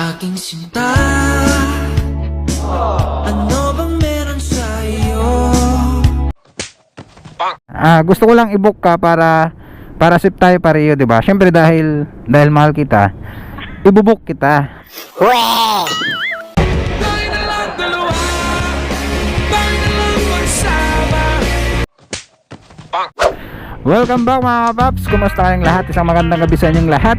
Aking sinta Ano bang meron sa iyo? Ah, gusto ko lang i-book ka para para safe tayo pareho, 'di ba? Syempre dahil dahil mahal kita, ibubook kita. Tayo Welcome back mga paps. Kumusta kayong lahat? Isang magandang gabi sa inyong lahat.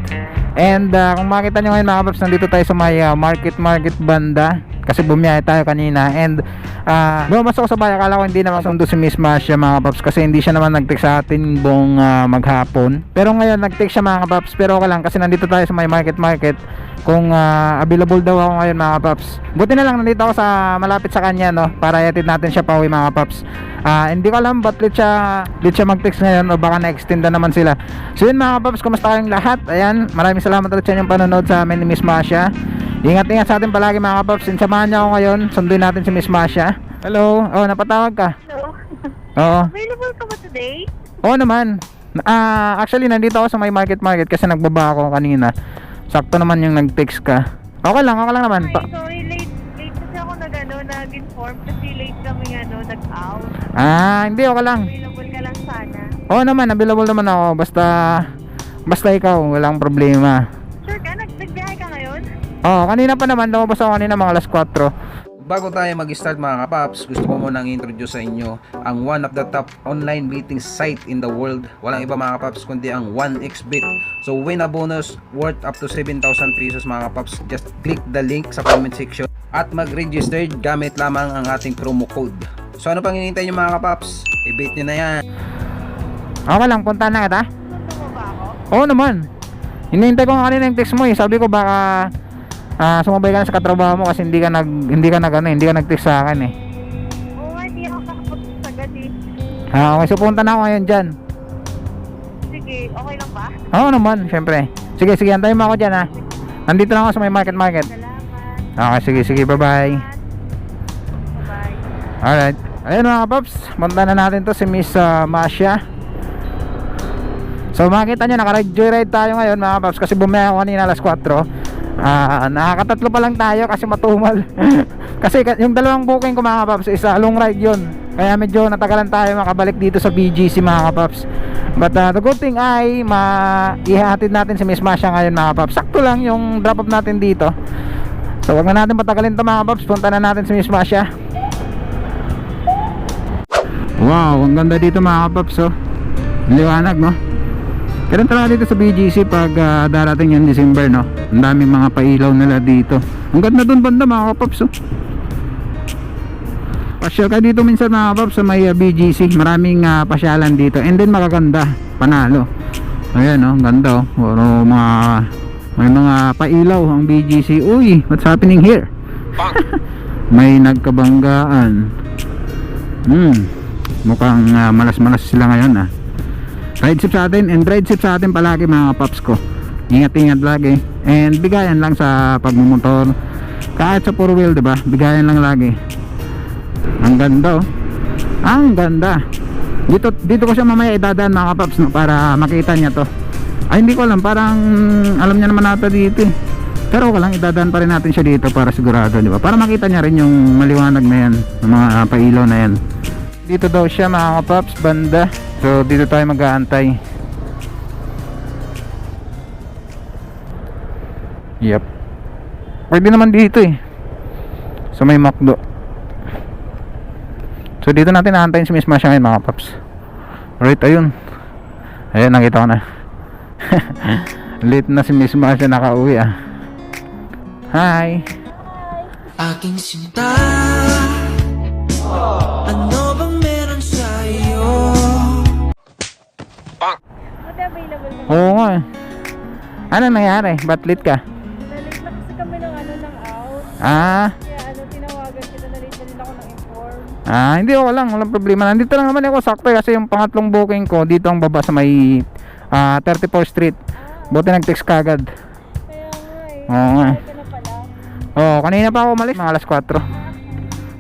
And ah, kung makita nyo ngayon mga paps, nandito tayo sa may ah, market market banda. Kasi bumiyahe tayo kanina. And uh, lumabas ako sa bahay. Akala ko hindi naman sundo si Miss Masha mga paps. Kasi hindi siya naman nag-text sa atin buong ah, maghapon. Pero ngayon nag-text siya mga paps. Pero okay lang kasi nandito tayo sa may market market. Kung ah, available daw ako ngayon mga paps. Buti na lang nandito ako sa malapit sa kanya no. Para yatid natin siya pauwi mga paps. Ah, hindi ko alam ba't late siya, late siya mag-text ngayon o baka na-extend na naman sila. So yun mga paps, kumusta kayong lahat? Ayan, maraming salamat ulit sa inyong panonood sa amin ni Miss Masha. Ingat-ingat sa atin palagi mga paps. Samahan niyo ako ngayon, sunduin natin si Miss Masha. Hello, oh napatawag ka. Hello. Oo. Available ka ba today? Oo naman. Ah, actually nandito ako sa may market market kasi nagbaba ako kanina. Sakto naman yung nag-text ka. Okay lang, okay lang naman. Pa- sorry, late, late kasi ako nag, ano, nag-inform kasi late kami, ano, nag-out. ah, hindi okay lang. Available ka lang sana. Oo naman, available naman ako. Basta, basta ikaw, walang problema. Sure ka? Nag nagbiyahe ka ngayon? Oo, kanina pa naman, lumabas ako kanina mga alas 4. Bago tayo mag-start mga kapaps, gusto ko munang introduce sa inyo ang one of the top online meeting site in the world. Walang iba mga kapaps kundi ang 1xbet. So win a bonus worth up to 7,000 pesos mga kapaps. Just click the link sa comment section at mag-register gamit lamang ang ating promo code. So ano pang hinihintay nyo mga kapaps? I-bait nyo na yan. Okay lang, punta na kita. Gusto mo ba ako? Oo naman. Hinihintay ko nga kanina yung text mo eh. Sabi ko baka ah, sumabay ka na sa katrabaho mo kasi hindi ka nag hindi ka nag ano, eh, hindi ka nag-text sa akin eh. Oo nga, hindi ako nakapunta agad eh. Ah, okay, so punta na ako ngayon diyan. Sige, okay lang ba? Oo naman, syempre. Sige, sige, antayin mo ako diyan ha. Nandito lang ako sa may market market. Salamat. Okay, sige, sige, bye-bye. Bye-bye. Alright. Ayun mga paps, punta na natin to si Miss uh, Masha. So makita nyo, naka-ride joyride tayo ngayon mga paps kasi bumaya ako kanina alas 4. Ah, nakakatatlo pa lang tayo kasi matumal. kasi ka- yung dalawang booking ko mga paps is uh, long ride yun. Kaya medyo natagalan tayo makabalik dito sa BGC mga paps. But uh, the good thing ay maihatid natin si Miss Masha ngayon mga paps. Sakto lang yung drop off natin dito. So wag na natin patagalin to mga paps. Punta na natin si Miss Masha. Wow, ang ganda dito mga kapaps oh. Liwanag no. Kailan talaga dito sa BGC pag ah, darating yung December no. Ang daming mga pailaw nila dito. Ang ganda doon banda mga kapaps oh. Pasyal ka dito minsan mga kapaps sa may ah, BGC. Maraming ah, pasyalan dito. And then makaganda. Panalo. Ayan oh, ang ganda oh. Puro mga may mga pailaw ang BGC. Uy, what's happening here? may nagkabanggaan. Hmm. Mukhang ah, malas-malas sila ngayon ah. Ride sip sa atin and ride sip sa atin palagi mga paps ko. Ingat-ingat lagi. And bigayan lang sa pagmumotor. Kahit sa four wheel, 'di ba? Bigayan lang lagi. Ang ganda oh. Ah, ang ganda. Dito dito ko siya mamaya idadaan mga paps no para makita niya to. Ay hindi ko alam, parang alam niya naman nata dito eh. Pero okay lang, idadaan pa rin natin siya dito para sigurado, di ba? Para makita niya rin yung maliwanag na yan, ng mga ah, pailaw na yan. Dito daw siya mga kapaps, banda. So dito tayo mag-aantay. Yep. Pwede naman dito eh. So may McDo. So dito natin aantayin si Miss Masha ngayon mga paps. Right, ayun. Ayun, nakita ko na. Late na si Miss Masha nakauwi ah. Hi. Aking sinta Ano available mo? Oo nga eh. Ano nangyari? Ba't late ka? Nalate na kasi kami ng ano ng out. Ah, Kaya ano, tinawagan kita, nalate na rin ako ng inform. ah, hindi ako lang, walang problema. Nandito lang naman ako sakto eh, kasi yung pangatlong booking ko dito ang baba sa may ah, 34th Street. Buti nag-text kagad. Kaya nga eh. Oo nga eh. Ito na pala. Oo, kanina pa ako umalis, mga alas 4.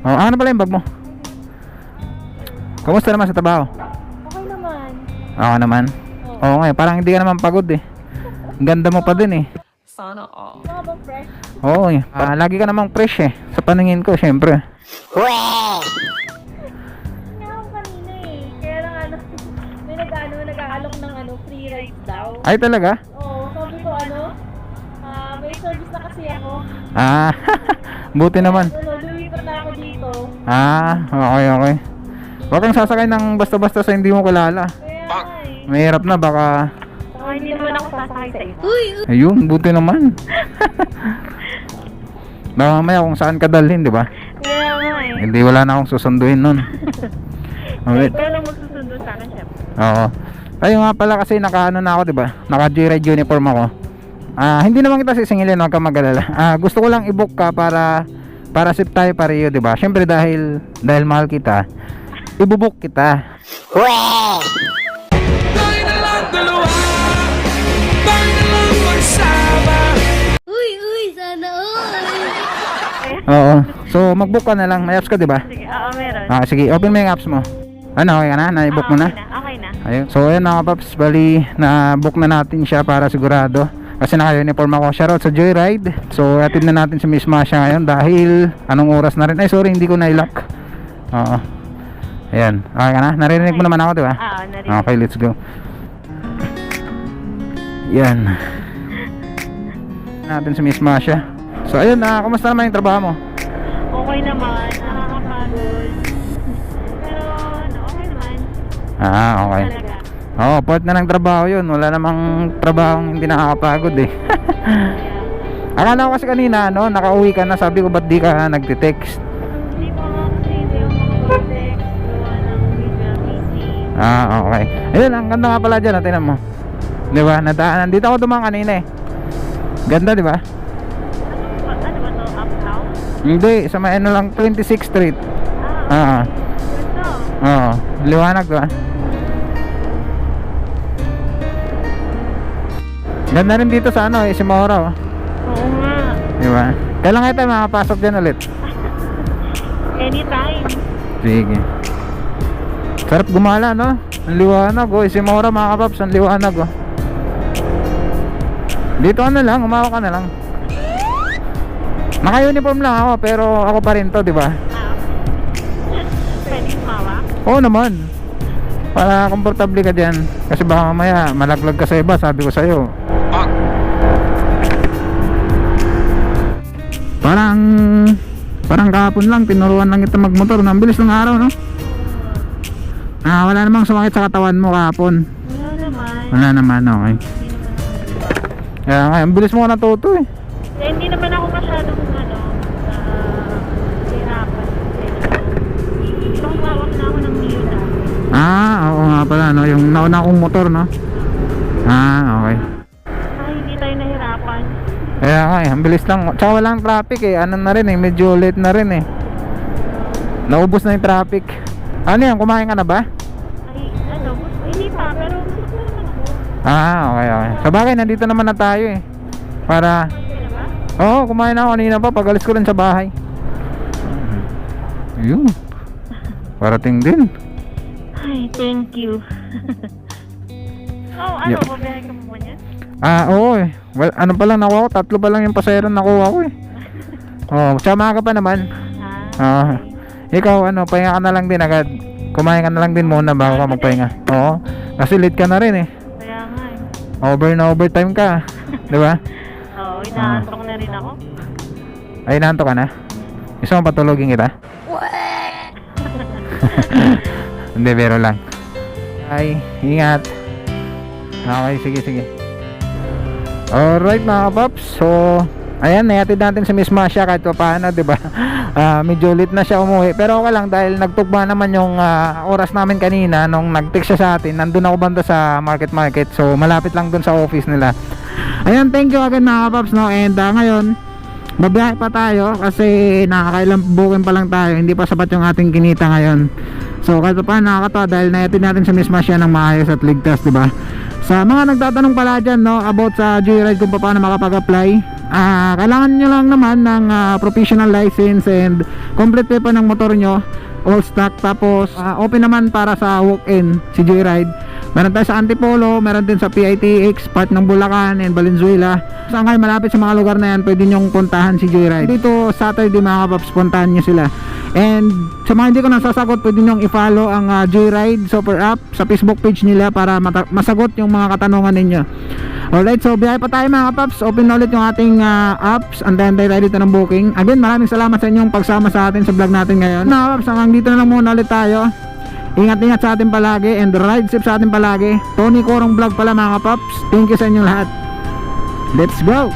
Oo, ano pala yung bag mo? Kamusta naman sa trabaho? Okay naman. Oo naman. Oo. Nga, eh, parang hindi ka naman pagod eh. Ang ganda mo pa din eh. Sana all. Oo, eh. Ah, lagi ka namang fresh eh. Sa paningin ko, syempre. Kaya ako kanina eh. Kaya lang ano, may nag-ano, nag-aalok ng ano, free rides daw. Ay, talaga? Oo, sabi ko ano, ah, may service na kasi ako. Ah, buti naman. Ano, lumipat na ako dito. Ah, okay, okay. Huwag kang sasakay ng basta-basta sa hindi mo kilala. Kaya nga eh. Mahirap na, baka... Saka hindi naman ako sasakay sa iba. Ayun, buti naman. Baka mamaya kung saan ka dalhin, di ba? Kaya nga eh. Hindi, wala na akong susunduin nun. Okay. Ikaw lang magsusundo sa akin, syempre. Oo. Tayo nga pala kasi naka ano na ako, 'di ba? Naka J-Ride uniform ako. Ah, hindi naman kita sisingilin, huwag kang mag-alala. Ah, gusto ko lang i-book ka para para sip tayo pareho, 'di ba? Syempre dahil dahil mahal kita, ibubook kita. Lang magsama Oo. So, mag-book ka na lang. May apps ka, 'di ba? Sige, oo, meron. Ah, sige, open mo yung apps mo. Ano, okay ka na? Na-book mo Ah, na? Okay na, okay na. Ayun. So, ayun mga paps, bali na book na natin siya para sigurado. Kasi naka-uniform ako. Shoutout sa Joyride. So, atid na natin si Miss Masha ngayon dahil anong oras na rin. Ay, sorry, hindi ko na-lock. Oo. Ayan. Okay ka na? Narinig mo naman ako, di ba? Ah, Oo, narinig. Okay, let's go. Yan. Natin si Miss Masha. So, ayun na. kumusta naman yung trabaho mo? Okay naman, nakakapagod. Pero, ano, okay naman. Ah, okay. Talaga. Oo, part na ng trabaho yun. Wala namang trabaho hindi nakakapagod eh. Akala ko kasi kanina, no, nakauwi ka na. Sabi ko, ba't di ka nagte-text? Hindi pa nga kasi hindi ako makapag-text. Gawa ng video. Ah, okay. Ayun, ang ganda nga pala dyan. ah, Tingnan mo. Di ba? Nadaanan. Dito ako dumaan kanina eh. Ganda, di ba? Ano, ano ba to? Uptown? Hindi, sa may ano lang, 26th Street. Ah, Ah, ganda. oo. Liwanag, di ba? Ganda rin dito sa ano, eh, si Maura. Oo nga. Di ba? Kailan nga tayo makapasok dyan ulit? Anytime. Sige. Sarap gumala, no? Ang liwanag, oh. Si Maura, mga kapaps, ang liwanag, oh. Dito ka na lang, umawa ka na lang. Naka-uniform lang ako, pero ako pa rin to, di ba? Ah. Pwede sumawa? Oo naman. Para komportable ka dyan. Kasi baka mamaya, malaglag ka sa iba, sabi ko sa'yo. Parang, parang kahapon lang, tinuruan lang kita magmotor. Ang bilis ng araw, no? Ah, wala namang sumakit sa katawan mo kahapon. Wala naman. Wala naman, okay. Kaya nga, ang bilis mo natuto eh. Eh, hindi naman ako masyadong ano, ah, hirapan. Ibang hawak na ako ng Mio dati. Ah, oo nga pala, no? Yung nauna kong motor, no? Ah, okay. Ay, hindi tayo nahirapan. Kaya nga eh, ang bilis lang. Tsaka walang traffic eh. Ano na rin eh, medyo late na rin eh. Naubos na yung traffic. Ano yan, kumain ka na ba? Ah, okay, okay. Sa bagay, nandito naman na tayo eh. Para, oo, kumain na ako kanina pa. Pagalis ko rin sa bahay. Yun. Parating din. Ay, thank you. oh, ano, Yep. babayaran ka mo niya? Ah, oo eh. Well, ano pa lang nakuha ko? Tatlo pa lang yung pasayro na nakuha ko eh. Oo, tsama ka pa naman. Ah, Ah. Ikaw ano, pahinga ka na lang din agad. Kumain ka na lang din muna bago ka magpahinga. Oo. Kasi late ka na rin eh. Over na overtime ka. 'Di ba? Oo, inaantok na rin ako. Ay, nanto ka na. Gusto mo patulogin kita? Hindi, pero lang. Ay, ingat. Okay, sige, sige. Alright mga kapaps. So, ayan, nayatid natin si Miss Masha kahit pa paano, di ba? Ah, medyo late na siya umuwi. Pero okay lang dahil nagtugma naman yung ah, oras namin kanina nung nag-text siya sa atin. Nandun ako banda sa market market. So, malapit lang dun sa office nila. Ayan, thank you agad mga kapaps, no? And ah, ngayon, Babiyahe pa tayo kasi nakakailang booking pa lang tayo hindi pa sapat yung ating kinita ngayon so kahit pa paano nakakatawa dahil nayatin natin sa misma siya ng maayos at ligtas di ba sa mga nagtatanong pala dyan no about sa joyride kung paano makapag-apply ah kailangan nyo lang naman ng ah, professional license and complete pa ng motor nyo all stock tapos ah, open naman para sa walk-in si joyride Meron tayo sa Antipolo, meron din sa PITX, part ng Bulacan and Valenzuela. Saan kayo malapit sa mga lugar na yan, pwede nyong puntahan si Joyride. Dito Saturday mga kapaps, puntahan nyo sila. And sa mga hindi ko nasasagot, pwede nyong i-follow ang ah, Joyride Super App sa Facebook page nila para masagot yung mga katanungan ninyo. Alright, so biyahe pa tayo mga kapaps. Open na ulit yung ating ah, apps. Antayin tayo dito ng booking. Again, maraming salamat sa inyong pagsama sa atin sa vlog natin ngayon. Mga kapaps, hanggang dito na lang muna ulit tayo. Ingat-ingat sa atin palagi and ride safe sa atin palagi. Tony Corong Vlog pala mga kapaps. Thank you sa inyong lahat. Let's go!